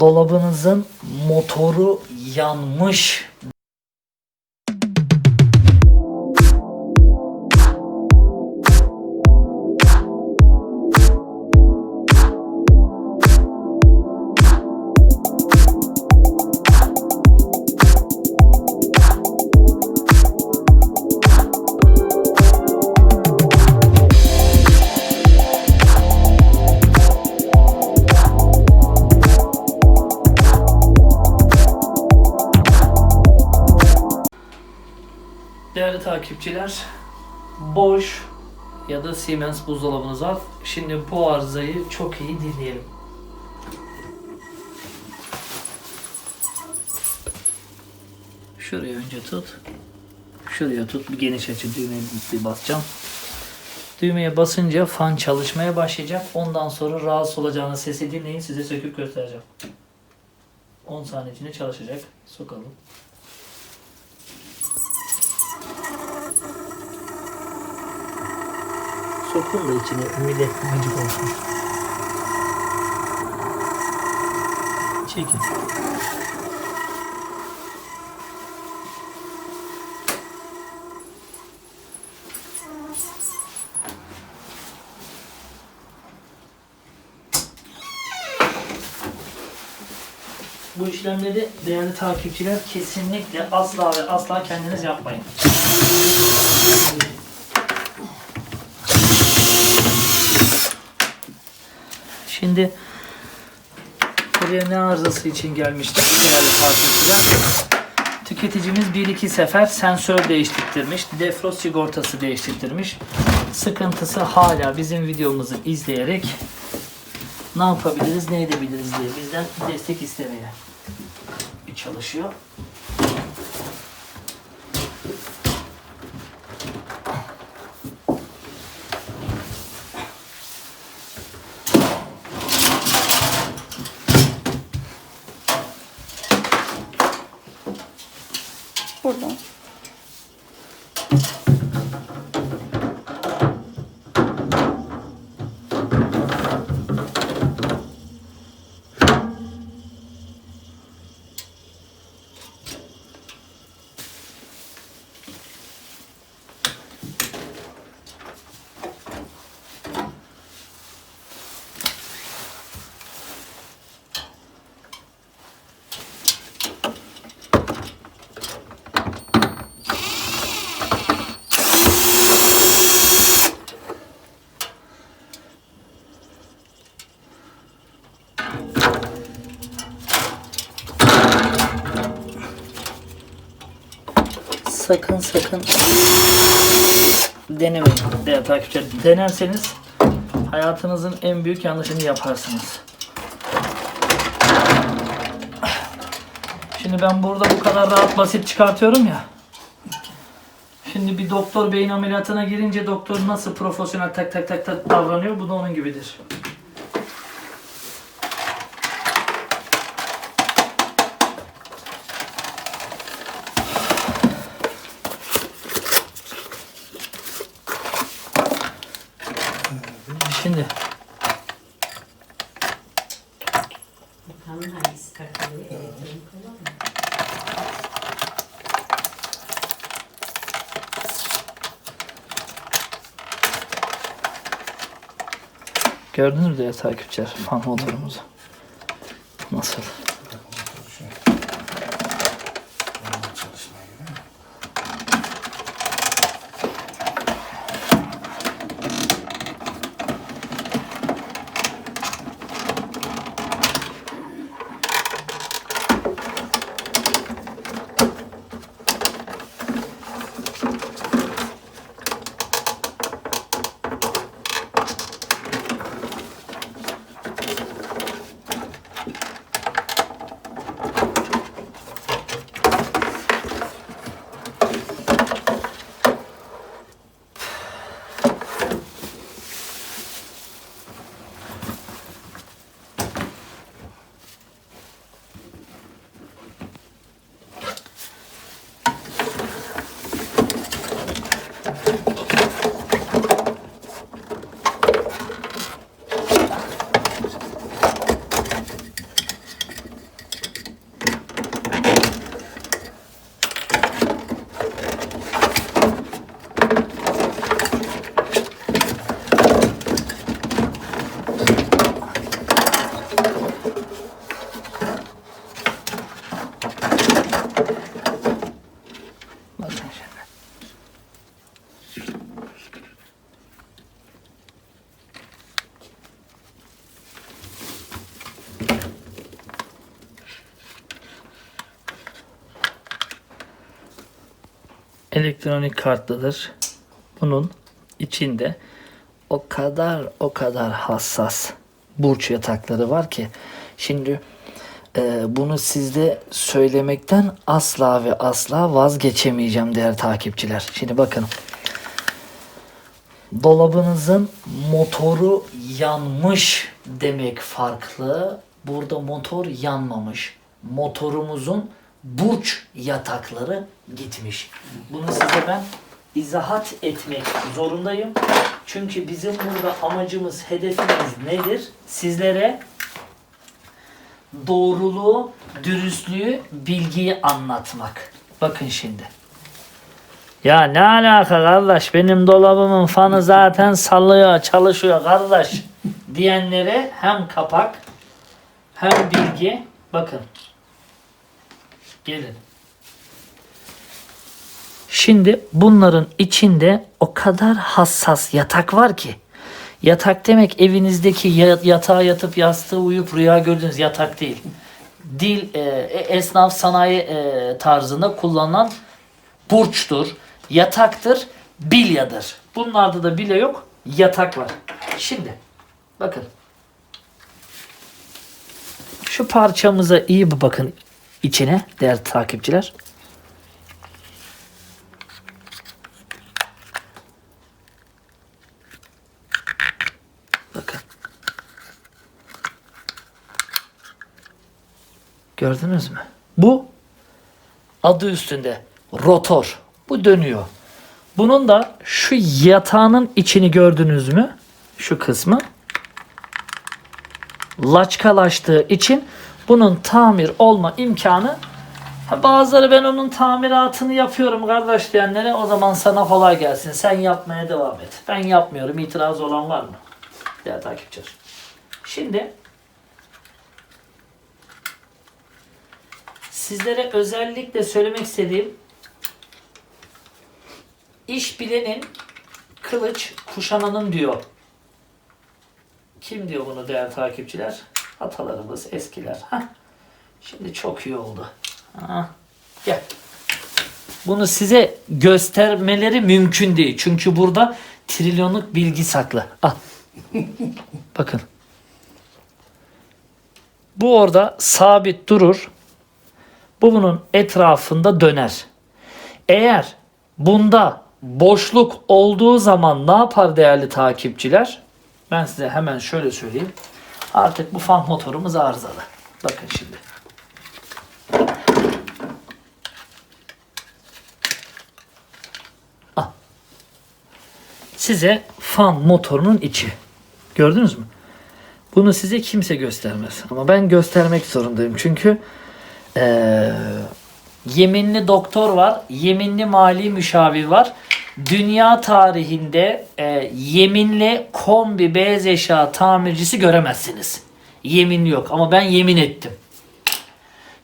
Dolabınızın motoru yanmış. Değerli takipçiler, Bosch ya da Siemens buzdolabınız var. Şimdi bu arızayı çok iyi dinleyelim. Şuraya önce tut. Şuraya tut. Bir geniş açı düğmeye bir basacağım. Düğmeye basınca fan çalışmaya başlayacak. Ondan sonra rahatsız olacağınız sesi dinleyin. Size söküp göstereceğim. 10 saniye içinde çalışacak. Sokalım. Sokun da içine millet gıcık olsun. Çekin. Bu işlemleri değerli takipçiler kesinlikle asla ve asla kendiniz yapmayın. Şimdi buraya ne arızası için gelmiştik değerli takipçiler? Tüketicimiz 1-2 sefer sensör değiştirmiş, defrost sigortası değiştirmiş. Sıkıntısı hala bizim videomuzu izleyerek ne yapabiliriz, ne edebiliriz diye bizden destek istemeye çalışıyor. Sakın sakın denemeyin değerli takipçiler. Denerseniz hayatınızın en büyük yanlışını yaparsınız. Şimdi ben burada bu kadar rahat basit çıkartıyorum ya. Şimdi bir doktor beyin ameliyatına girince doktor nasıl profesyonel tak tak tak tak davranıyor bu da onun gibidir. Şimdi gördünüz mü değerli takipçiler fan motorumuzu? Nasıl? Elektronik kartlıdır. Bunun içinde o kadar o kadar hassas burç yatakları var ki şimdi e, bunu sizde söylemekten asla ve asla vazgeçemeyeceğim değerli takipçiler. Şimdi bakın dolabınızın motoru yanmış demek farklı. Burada motor yanmamış. Motorumuzun burç yatakları gitmiş. Bunu size ben izahat etmek zorundayım. Çünkü bizim burada amacımız, hedefimiz nedir? Sizlere doğruluğu, dürüstlüğü, bilgiyi anlatmak. Bakın şimdi. Ya ne alaka kardeş benim dolabımın fanı zaten sallıyor çalışıyor kardeş diyenlere hem kapak hem bilgi bakın gelin. Şimdi bunların içinde o kadar hassas yatak var ki yatak demek evinizdeki ya- yatağa yatıp yastığı uyup rüya gördüğünüz yatak değil. Dil e, esnaf sanayi e, tarzında kullanılan burçtur, yataktır, bilyadır. Bunlarda da bilya yok, yatak var. Şimdi bakın. Şu parçamıza iyi bir bakın içine değerli takipçiler. Bakın. Gördünüz mü? Bu adı üstünde rotor. Bu dönüyor. Bunun da şu yatağının içini gördünüz mü? Şu kısmı. Laçkalaştığı için bunun tamir olma imkanı bazıları ben onun tamiratını yapıyorum kardeş diyenlere o zaman sana kolay gelsin. Sen yapmaya devam et. Ben yapmıyorum. İtiraz olan var mı? Değerli takipçiler. Şimdi sizlere özellikle söylemek istediğim iş bilenin kılıç kuşananın diyor. Kim diyor bunu değerli takipçiler? Atalarımız eskiler. Hah. Şimdi çok iyi oldu. Ha. Gel. Bunu size göstermeleri mümkün değil. Çünkü burada trilyonluk bilgi saklı. Al. Bakın. Bu orada sabit durur. Bu bunun etrafında döner. Eğer bunda boşluk olduğu zaman ne yapar değerli takipçiler? Ben size hemen şöyle söyleyeyim. Artık bu fan motorumuz arızalı. Bakın şimdi. Al. Size fan motorunun içi. Gördünüz mü? Bunu size kimse göstermez. Ama ben göstermek zorundayım. Çünkü eee, yeminli doktor var. Yeminli mali müşavir var. Dünya tarihinde eee, yeminli kombi beyaz eşya tamircisi göremezsiniz. Yeminli yok ama ben yemin ettim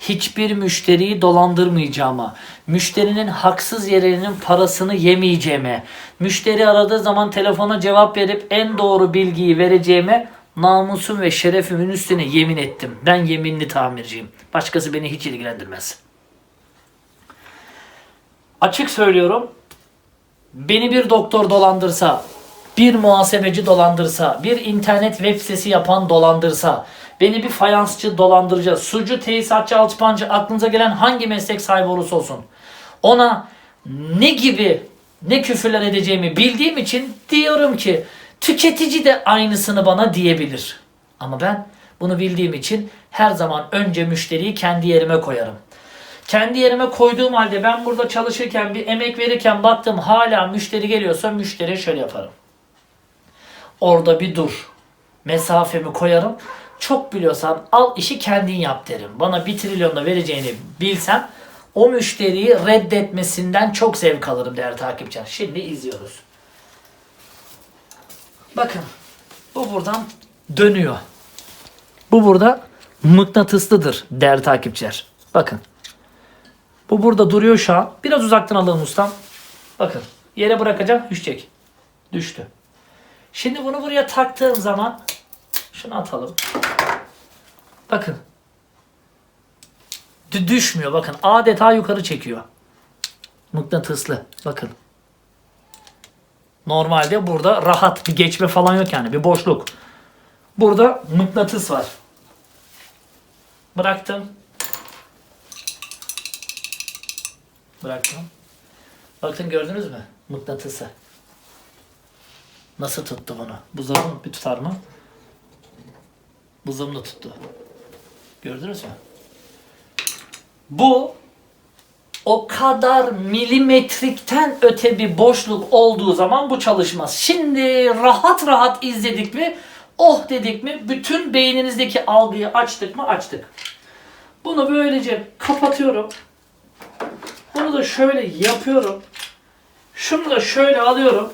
hiçbir müşteriyi dolandırmayacağıma, müşterinin haksız yerinin parasını yemeyeceğime, müşteri aradığı zaman telefona cevap verip en doğru bilgiyi vereceğime namusum ve şerefimin üstüne yemin ettim. Ben yeminli tamirciyim. Başkası beni hiç ilgilendirmez. Açık söylüyorum. Beni bir doktor dolandırsa, bir muhasebeci dolandırsa, bir internet web sitesi yapan dolandırsa, beni bir fayansçı dolandırıcı, sucu, tesisatçı, alçıpancı aklınıza gelen hangi meslek sahibi olursa olsun ona ne gibi ne küfürler edeceğimi bildiğim için diyorum ki tüketici de aynısını bana diyebilir. Ama ben bunu bildiğim için her zaman önce müşteriyi kendi yerime koyarım. Kendi yerime koyduğum halde ben burada çalışırken bir emek verirken baktım hala müşteri geliyorsa müşteriye şöyle yaparım. Orada bir dur. Mesafemi koyarım. Çok biliyorsan al işi kendin yap derim. Bana bir trilyonda vereceğini bilsem o müşteriyi reddetmesinden çok zevk alırım değerli takipçiler. Şimdi izliyoruz. Bakın bu buradan dönüyor. Bu burada mıknatıslıdır değerli takipçiler. Bakın. Bu burada duruyor şu an. Biraz uzaktan alalım ustam. Bakın. Yere bırakacağım. Düşecek. Düştü. Şimdi bunu buraya taktığım zaman şunu atalım. Bakın. D- düşmüyor bakın. Adeta yukarı çekiyor. Mıknatıslı. Bakın. Normalde burada rahat bir geçme falan yok yani. Bir boşluk. Burada mıknatıs var. Bıraktım. Bıraktım. Bakın gördünüz mü? Mıknatısı. Nasıl tuttu bunu? Buzdolabı bir tutar mı? Buzdolabını tuttu. Gördünüz mü? Bu o kadar milimetrikten öte bir boşluk olduğu zaman bu çalışmaz. Şimdi rahat rahat izledik mi, oh dedik mi, bütün beyninizdeki algıyı açtık mı açtık. Bunu böylece kapatıyorum. Bunu da şöyle yapıyorum. Şunu da şöyle alıyorum.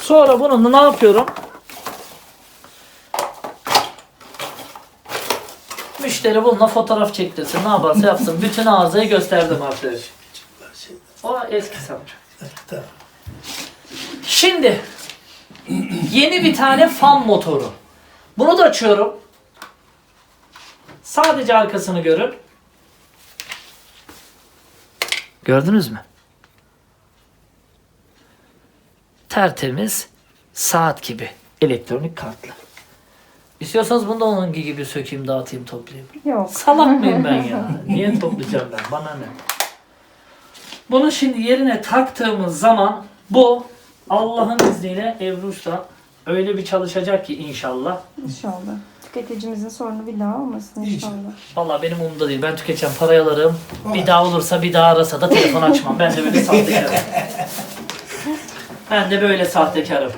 Sonra bunu ne yapıyorum? Müşteri bununla fotoğraf çektirsin. Ne yaparsa yapsın. Bütün arızayı gösterdim arkadaş. O eski sancı. Tamam. Şimdi yeni bir tane fan motoru. Bunu da açıyorum. Sadece arkasını görün. Gördünüz mü? Tertemiz saat gibi elektronik kartla. İstiyorsanız bunu da onun gibi sökeyim, dağıtayım, toplayayım. Yok. Salak mıyım ben ya? Niye toplayacağım ben? Bana ne? Bunu şimdi yerine taktığımız zaman bu Allah'ın izniyle Ebru'da öyle bir çalışacak ki inşallah. İnşallah. Tüketicimizin sorunu bir daha olmasın inşallah. Vallahi benim umurumda değil. Ben tüketeceğim parayı alırım. Bir daha olursa bir daha arasa da telefon açmam. Ben de böyle sahtekarım. ben de böyle sahtekarım.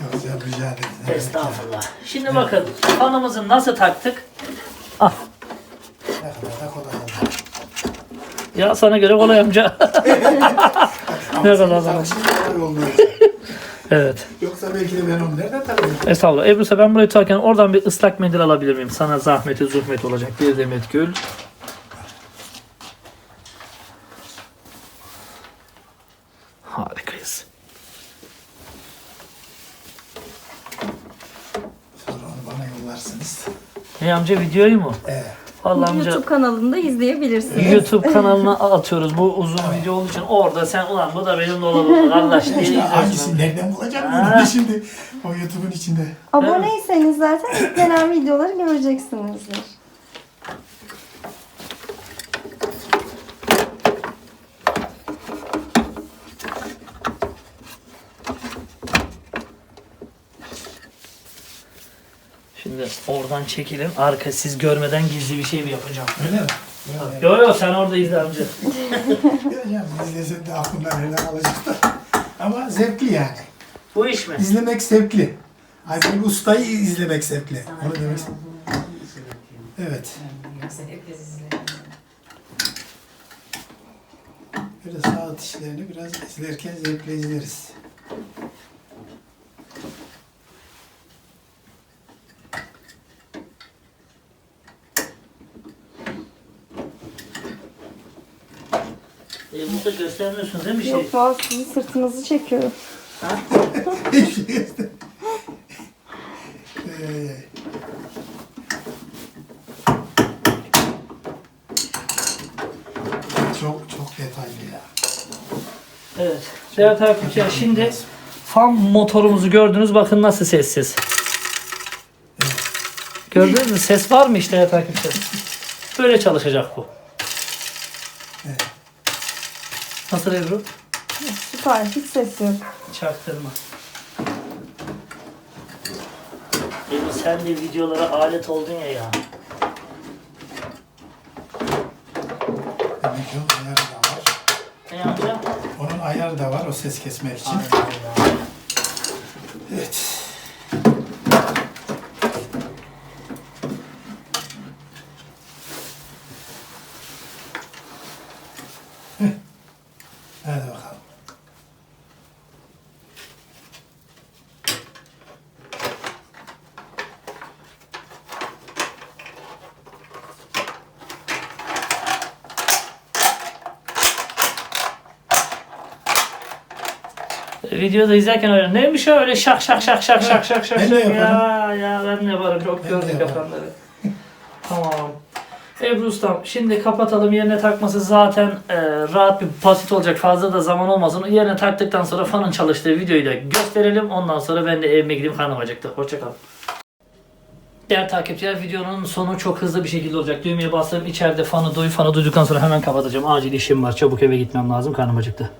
Yok ya rica ederim. Estağfurullah. Şimdi bakın fanımızı nasıl taktık? Ah. Ne kadar da kolay oldu. Ya sana göre kolay amca. ne kadar zaman. Şimdi kolay oldu. Evet. Yoksa belki de ben onu nereden tanıyorum? Estağfurullah. Ebru ben burayı tutarken oradan bir ıslak mendil alabilir miyim? Sana zahmeti zuhmet olacak. Bir demet gül. Harikayız. Sonra onu bana yollarsınız. Ne amca videoyu mu? Evet. Vallahi amca YouTube kanalında izleyebilirsiniz. YouTube kanalına atıyoruz bu uzun video olduğu için orada sen ulan bu da benim dolabım Allah diye İşte izliyorsun. hangisini nereden bulacağım ben onu şimdi o YouTube'un içinde. Aboneyseniz zaten yüklenen videoları göreceksinizdir. Şimdi oradan çekilin. Arka siz görmeden gizli bir şey mi yapacağım? Öyle mi? Öyle. Yo yo sen orada izle amca. Göreceğim. İzlesen de aklımdan helal alacak da. Ama zevkli yani. Bu iş mi? İzlemek zevkli. Aydın Usta'yı izlemek zevkli. Onu demek. Evet. Böyle saat işlerini biraz izlerken zevkle izleriz. E, burada göstermiyorsunuz değil mi şey? Yok valla sizi sırtınızı çekiyorum. Ha? Çok çok detaylı ya. Evet. Değerli takipçiler şimdi fan motorumuzu gördünüz. Bakın nasıl sessiz. Gördünüz mü? Ses var mı işte değerli takipçiler? Böyle çalışacak bu. Evet. Nasıl Ebru? Süper. Hiç ses yok. Çaktırma. Ebru sen de videolara alet oldun ya ya. Demek ki onun ayarı da var. Ne amca? Onun ayarı da var o ses kesmek için. Aynen. Evet. Videoda izlerken öyle neymiş o öyle şak şak şak şak şak şak şak Ben de şak ya ya ben de yaparım çok Ben gördük yapanları. tamam. Ebru Ustam şimdi kapatalım yerine takması zaten e, rahat bir basit olacak fazla da zaman olmasın. Yerine taktıktan sonra fanın çalıştığı videoyu da gösterelim. Ondan sonra ben de evime gideyim karnım acıktı. Hoşçakalın. Değerli takipçiler videonun sonu çok hızlı bir şekilde olacak. Düğmeye bastım içeride fanı duy fanı duyduktan sonra hemen kapatacağım. Acil işim var çabuk eve gitmem lazım karnım acıktı.